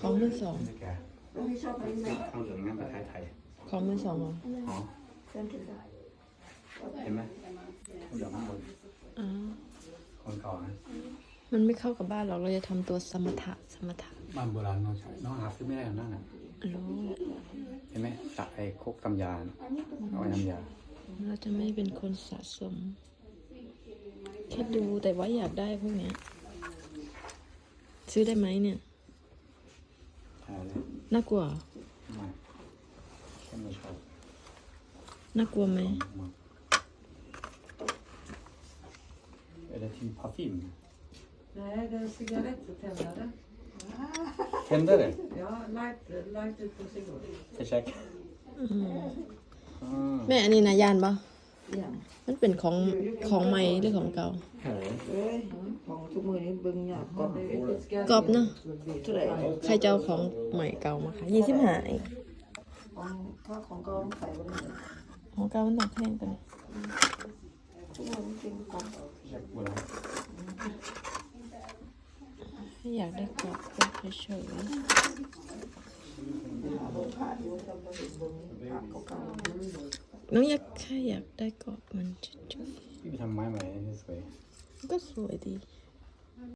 ของมือสอง ไม่แกข้าวเหลืองนั่นแบบไทยของมือสองเหรอๆอ๋อเห็นไหมข้าวเหลืองข้างบนอ๋อคนเก่านะมันไม่เข้ากับบ้านหรอก เราจะทำตัวสมถะสมถะบ้านโบราณน้องใช้น้องหาซื้อไม่ได้หรอกนั่นน่ะรู้ เห็นไหมสักไอ้โคกตำยาน่ะเอาไว้ทำยา เราจะไม่เป็นคนสะสม แค่ดูแต่ว่าอยากได้พวกเนี้ย ซื้อได้ไหมเนี่ยใช่เลยน่ากลัวไม่แค่ไม่ชอบน่ากลัวไหม มาก är det till parfym? Nej, det är cigarettändare. Tändare? Ja, light, light ut på cigarr. Ska check. แม่อันนี้นะยานปะ Ja. มันเป็นของของใหม่หรือของเก่าเอ้ยของทุกมือนี้เบิ่งยากกอบกรอบเนอะเท่าไหร่ใครจะเอาของใหม่เก่ามาคะยี่สิบห้าเองของข้าของเก่าใส่บ่ได้ของเก่ามันต้องแพงกว่านี้ทุกมือมันเป็นของ Check bara. ถ้าอยากได้กรอบก็เฉยผ่านอยู่จำบ่เห็นเบิ่งผ่านเก่าๆ น้องอยากแค่อยากได้กรอบมันเฉยพี่ไปทำไม้ใหม่ให้สวยๆ ก็สวยดีอ